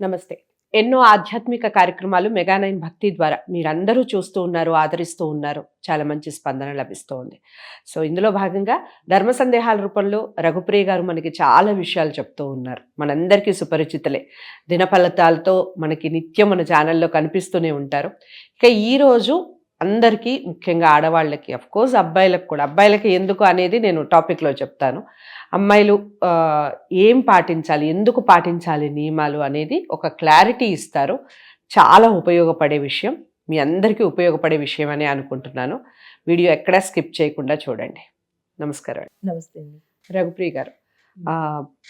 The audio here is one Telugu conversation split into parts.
నమస్తే. ఎన్నో ఆధ్యాత్మిక కార్యక్రమాలు మెగా నైన్ భక్తి ద్వారా మీరందరూ చూస్తూ ఉన్నారు ఆదరిస్తూ ఉన్నారు. చాలా మంచి స్పందన లభిస్తూ ఉంది సో ఇందులో భాగంగా ధర్మ సందేహాల రూపంలో రఘుప్రియ గారు మనకి చాలా విషయాలు చెప్తూ ఉన్నారు. మనందరికీ సుపరిచితులే. దినఫలితాలతో మనకి నిత్యం మన ఛానల్లో కనిపిస్తూనే ఉంటారు. ఇక ఈరోజు అందరికీ ముఖ్యంగా ఆడవాళ్ళకి అఫ్కోర్స్ అబ్బాయిలకు కూడా. అబ్బాయిలకి ఎందుకు అనేది నేను టాపిక్లో చెప్తాను. అమ్మాయిలు ఏం పాటించాలి ఎందుకు పాటించాలి నియమాలు అనేది ఒక క్లారిటీ ఇస్తారు. చాలా ఉపయోగపడే విషయం మీ అందరికీ ఉపయోగపడే విషయం అని అనుకుంటున్నాను. వీడియో ఎక్కడా స్కిప్ చేయకుండా చూడండి. నమస్కారం. నమస్తే రఘుప్రియ గారు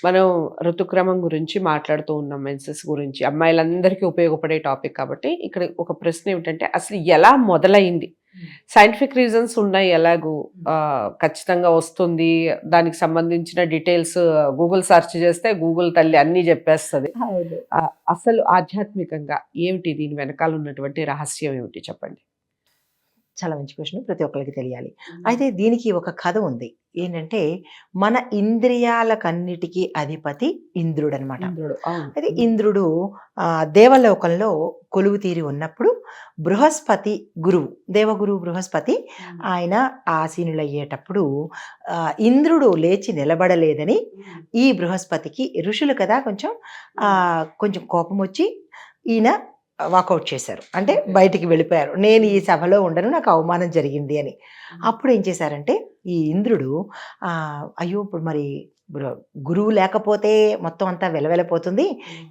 మనం ఋతుక్రమం గురించి మాట్లాడుతూ ఉన్నాం మెన్సెస్ గురించి. అమ్మాయిలందరికీ ఉపయోగపడే టాపిక్ కాబట్టి ఇక్కడ ఒక ప్రశ్న ఏమిటంటే అసలు ఎలా మొదలైంది? సైంటిఫిక్ రీజన్స్ ఉన్నాయి ఎలాగూ. ఆ, ఖచ్చితంగా వస్తుంది. దానికి సంబంధించిన డీటెయిల్స్ గూగుల్ సెర్చ్ చేస్తే గూగుల్ తల్లి అన్నీ చెప్పేస్తుంది. అసలు ఆధ్యాత్మికంగా ఏమిటి దీని వెనకాల ఉన్నటువంటి రహస్యం ఏమిటి చెప్పండి? చాలా మంచి క్వశ్చన్ ప్రతి ఒక్కరికి తెలియాలి. అయితే దీనికి ఒక కథ ఉంది. ఏంటంటే మన ఇంద్రియాలకన్నిటికీ అధిపతి ఇంద్రుడు అనమాట. అయితే ఇంద్రుడు దేవలోకంలో కొలువు తీరి ఉన్నప్పుడు బృహస్పతి గురువు దేవగురువు బృహస్పతి ఆయన ఆసీనులయ్యేటప్పుడు ఇంద్రుడు లేచి నిలబడలేదని ఈ బృహస్పతికి ఋషులు కదా కొంచెం కొంచెం కోపం వచ్చి ఈయన వాకౌట్ చేశారు. అంటే బయటికి వెళ్ళిపోయారు. నేను ఈ సభలో ఉండను నాకు అవమానం జరిగింది అని. అప్పుడు ఏం చేశారంటే ఈ ఇంద్రుడు అయ్యో ఇప్పుడు మరి గురువు లేకపోతే మొత్తం అంతా వెలవెలపోతుంది.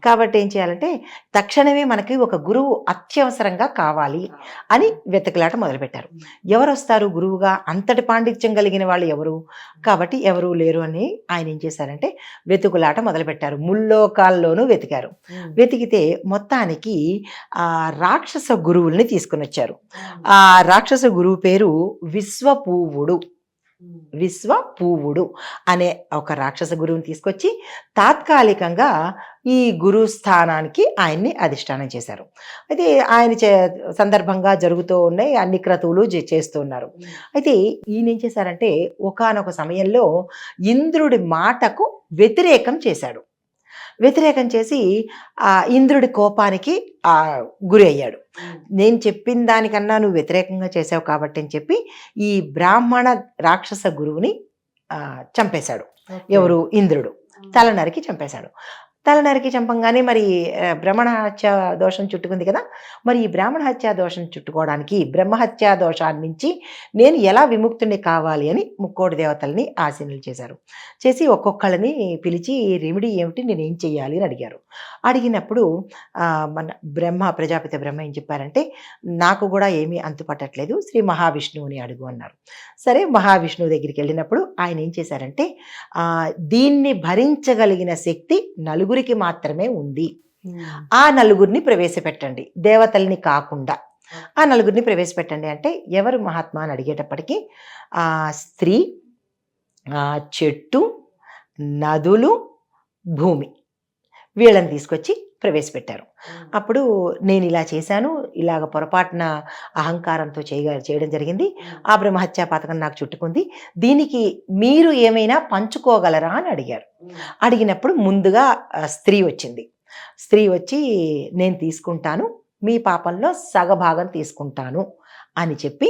కాబట్టి ఏం చేయాలంటే తక్షణమే మనకి ఒక గురువు అత్యవసరంగా కావాలి అని వెతకలాట మొదలుపెట్టారు. ఎవరు వస్తారు గురువుగా? అంతటి పాండిత్యం కలిగిన వాళ్ళు ఎవరు? కాబట్టి ఎవరు లేరు అని ఆయన ఏం చేశారంటే వెతుకులాట మొదలుపెట్టారు. ముల్లోకాల్లోనూ వెతికారు. వెతికితే మొత్తానికి ఆ రాక్షస గురువుల్ని తీసుకుని వచ్చారు ఆ రాక్షస గురువు పేరు విశ్వపూవుడు. విశ్వ పూవుడు అనే ఒక రాక్షస గురువుని తీసుకొచ్చి తాత్కాలికంగా ఈ గురు స్థానానికి ఆయన్ని అధిష్టానం చేశారు. అయితే ఆయన చే సందర్భంగా జరుగుతూ ఉన్నాయి అన్ని క్రతువులు చే- చేస్తూ ఉన్నారు. అయితే ఈయన ఏం చేశారంటే ఒకానొక సమయంలో ఇంద్రుడి మాటకు వ్యతిరేకం చేశాడు. వ్యతిరేకం చేసి ఆ ఇంద్రుడి కోపానికి ఆ గురి అయ్యాడు. నేను చెప్పిన దానికన్నా నువ్వు వ్యతిరేకంగా చేసావు కాబట్టి అని చెప్పి ఈ బ్రాహ్మణ రాక్షస గురువుని ఆ, చంపేశాడు. ఎవరు? ఇంద్రుడు. తల నరికి చంపేశాడు. తల నరికి చంపంగానే మరి బ్రహ్మణ హత్య దోషం చుట్టుకుంది కదా మరి ఈ బ్రాహ్మణ హత్య దోషం చుట్టుకోవడానికి బ్రహ్మహత్యా దోషాన్ని నుంచి నేను ఎలా విముక్తుని కావాలి అని ముక్కోటి దేవతల్ని ఆశీనులు చేశారు. చేసి ఒక్కొక్కళ్ళని పిలిచి రెమిడీ ఏమిటి? నేను ఏం చెయ్యాలి? అని అడిగారు. అడిగినప్పుడు ఆ, మన బ్రహ్మ ప్రజాపతి బ్రహ్మ ఏం చెప్పారంటే నాకు కూడా ఏమీ అంతుపట్టట్లేదు శ్రీ మహావిష్ణువుని అడుగు అన్నారు. సరే మహావిష్ణువు దగ్గరికి వెళ్ళినప్పుడు ఆయన ఏం చేశారంటే దీన్ని భరించగలిగిన శక్తి నలుగురు నలుగురికి మాత్రమే ఉంది. ఆ నలుగురిని ప్రవేశపెట్టండి. దేవతల్ని కాకుండా. ఆ నలుగురిని ప్రవేశపెట్టండి అంటే ఎవరు మహాత్మా అని అడిగేటప్పటికి ఆ స్త్రీ ఆ చెట్టు నదులు భూమి వీళ్ళని తీసుకొచ్చి ప్రవేశపెట్టారు. అప్పుడు నేను ఇలా చేశాను ఇలాగ పొరపాటున అహంకారంతో చేయ చేయడం జరిగింది. ఆ బ్రహ్మహత్యా పథకం నాకు చుట్టుకుంది. దీనికి మీరు ఏమైనా పంచుకోగలరా అని అడిగారు. అడిగినప్పుడు ముందుగా స్త్రీ వచ్చింది. స్త్రీ వచ్చి నేను తీసుకుంటాను మీ పాపంలో సగభాగం తీసుకుంటాను అని చెప్పి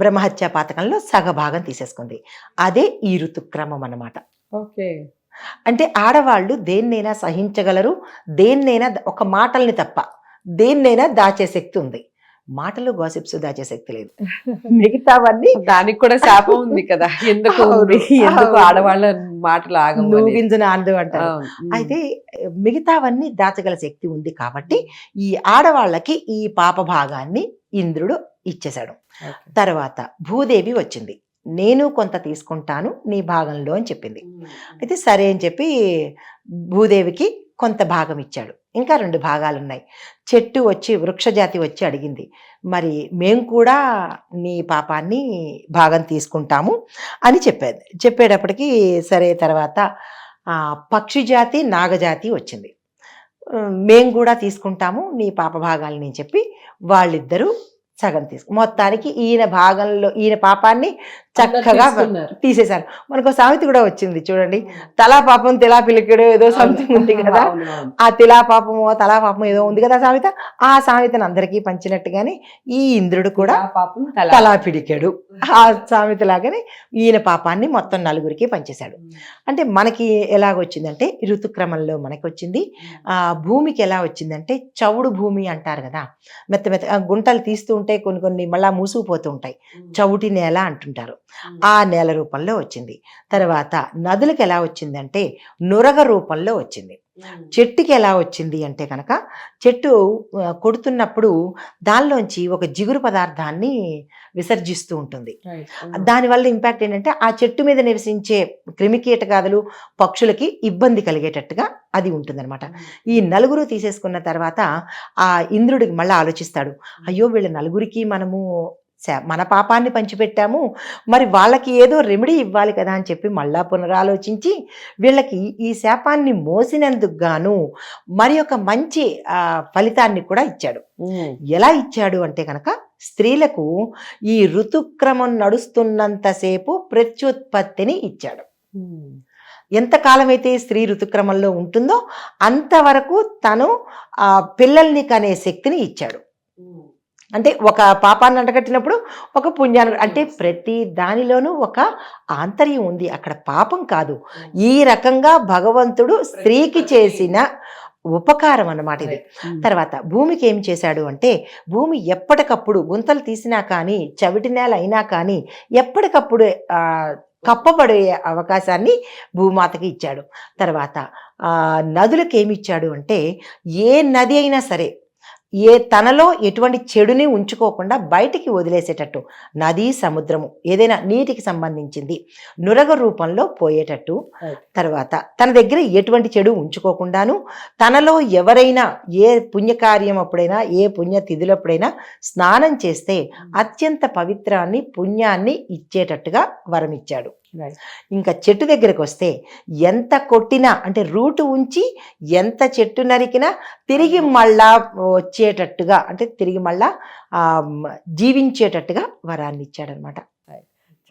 బ్రహ్మహత్యా పాతకంలో సగభాగం తీసేసుకుంది. అదే ఈ ఋతుక్రమం అన్నమాట. ఓకే. అంటే ఆడవాళ్ళు దేన్నైనా సహించగలరు దేన్నైనా ఒక మాటల్ని తప్ప దేన్నైనా దాచే శక్తి ఉంది మాటలు గాసిప్స్ దాచే శక్తి లేదు మిగతావన్నీ దానికి కూడా శాపం ఉంది కదా ఎందుకు? ఎందుకు. ఆడవాళ్ళ మాటలు ఆగవు నువ్వు అనేది. గింజన అందు అంటారు అవును. ఉమ్. అయితే మిగతావన్నీ దాచగల శక్తి ఉంది కాబట్టి ఈ ఆడవాళ్ళకి ఈ పాప భాగాన్ని ఇంద్రుడు ఇచ్చేశాడు. తర్వాత భూదేవి వచ్చింది నేను కొంత తీసుకుంటాను నీ భాగంలో అని చెప్పింది. అయితే సరే అని చెప్పి భూదేవికి కొంత భాగం ఇచ్చాడు. ఇంకా రెండు భాగాలు ఉన్నాయి చెట్టు వచ్చి వృక్షజాతి వచ్చి అడిగింది. మరి మేము కూడా నీ పాపాన్ని భాగం తీసుకుంటాము అని చెప్పేది. చెప్పేటప్పటికి సరే తర్వాత ఆ, పక్షి జాతి నాగజాతి వచ్చింది. మేము కూడా తీసుకుంటాము నీ పాప భాగాలని చెప్పి వాళ్ళిద్దరూ సగం తీసుకు మొత్తానికి ఈయన భాగంలో ఈయన పాపాన్ని చక్కగా తీసేశారు. మనకు సామెత కూడా వచ్చింది చూడండి. తలా పాపం తిలా పిలికడు ఏదో సంథింగ్ ఉంది కదా. ఆ తిలా పాపము తలా పాపం ఏదో ఉంది కదా సామెత. ఆ సామెతను అందరికీ పంచినట్టుగానే ఈ ఇంద్రుడు కూడా పాపం తలా పిడికాడు ఆ సామెత లాగానే ఈయన పాపాన్ని మొత్తం నలుగురికి పంచేశాడు. అంటే మనకి ఎలాగొచ్చిందంటే ఋతుక్రమంలో మనకి వచ్చింది ఆ భూమికి ఎలా వచ్చిందంటే చవుడు భూమి అంటారు కదా. మెత్త మెత్త గుంటలు తీస్తూ ఉంటే కొన్ని కొన్ని మళ్ళా మూసుకుపోతూ ఉంటాయి. చవుటి నేల అంటుంటారు. ఆ నేల రూపంలో వచ్చింది. తర్వాత నదులకు ఎలా వచ్చిందంటే నురగ రూపంలో వచ్చింది. చెట్టుకి ఎలా వచ్చింది అంటే కనుక చెట్టు కొడుతున్నప్పుడు దానిలోంచి ఒక జిగురు పదార్థాన్ని విసర్జిస్తూ ఉంటుంది. దానివల్ల ఇంపాక్ట్ ఏంటంటే ఆ చెట్టు మీద నివసించే క్రిమికీటకాదులు పక్షులకి ఇబ్బంది కలిగేటట్టుగా అది ఉంటుందన్నమాట. ఈ నలుగురు తీసేసుకున్న తర్వాత ఆ ఇంద్రుడికి మళ్ళీ ఆలోచిస్తాడు. అయ్యో వీళ్ళ నలుగురికి మనము మన పాపాన్ని పంచిపెట్టాము. మరి వాళ్ళకి ఏదో రెమెడీ ఇవ్వాలి కదా అని చెప్పి మళ్ళా పునరాలోచించి వీళ్ళకి ఈ శాపాన్ని మోసినందుకు గాను మరి ఒక మంచి ఫలితాన్ని కూడా ఇచ్చాడు. ఎలా ఇచ్చాడు అంటే కనుక స్త్రీలకు ఈ ఋతుక్రమం నడుస్తున్నంతసేపు ప్రత్యుత్పత్తిని ఇచ్చాడు. ఎంతకాలం అయితే స్త్రీ ఋతుక్రమంలో ఉంటుందో అంతవరకు తను పిల్లల్ని కనే శక్తిని ఇచ్చాడు. అంటే ఒక పాపాన్ని అంటగట్టినప్పుడు ఒక పుణ్యాన్ని అంటే ప్రతి దానిలోనూ ఒక ఆంతర్యం ఉంది. అక్కడ పాపం కాదు. ఈ రకంగా భగవంతుడు స్త్రీకి చేసిన ఉపకారం అన్నమాట ఇది. తర్వాత భూమికి ఏం చేశాడు అంటే భూమి ఎప్పటికప్పుడు గుంతలు తీసినా కానీ చవిటి నేల అయినా కానీ ఎప్పటికప్పుడు కప్పబడే అవకాశాన్ని భూమాతకి ఇచ్చాడు. తర్వాత నదులకు ఏమి ఇచ్చాడు అంటే ఏ నది అయినా సరే ఏ తనలో ఎటువంటి చెడుని ఉంచుకోకుండా బయటికి వదిలేసేటట్టు నది సముద్రము ఏదైనా నీటికి సంబంధించింది నురగ రూపంలో పోయేటట్టు. తర్వాత తన దగ్గర ఎటువంటి చెడు ఉంచుకోకుండాను తనలో ఎవరైనా ఏ పుణ్యకార్యం అప్పుడైనా ఏ పుణ్య తిథులప్పుడైనా స్నానం చేస్తే అత్యంత పవిత్రాన్ని పుణ్యాన్ని ఇచ్చేటట్టుగా వరం ఇచ్చాడు Right. ఇంకా చెట్టు దగ్గరకు వస్తే ఎంత కొట్టినా అంటే రూటు ఉంచి ఎంత చెట్టు నరికినా తిరిగి మళ్ళా వచ్చేటట్టుగా అంటే తిరిగి మళ్ళా ఆ, జీవించేటట్టుగా వరాన్ని ఇచ్చాడనమాట.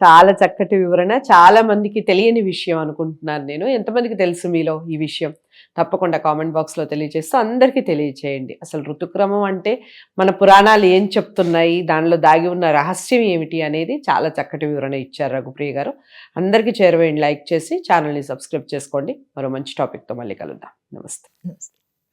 చాలా చక్కటి వివరణ. చాలా మందికి తెలియని విషయం అనుకుంటున్నాను నేను. ఎంతమందికి తెలుసు మీలో ఈ విషయం? తప్పకుండా కామెంట్ బాక్స్లో తెలియజేస్తూ అందరికీ తెలియచేయండి. అసలు ఋతుక్రమం అంటే మన పురాణాలు ఏం చెప్తున్నాయి దానిలో దాగి ఉన్న రహస్యం ఏమిటి అనేది చాలా చక్కటి వివరణ ఇచ్చారు రఘుప్రియ గారు. అందరికీ చేరవేయండి. లైక్ చేసి ఛానల్ని సబ్స్క్రైబ్ చేసుకోండి. మరో మంచి టాపిక్తో మళ్ళీ కలుద్దాం. నమస్తే.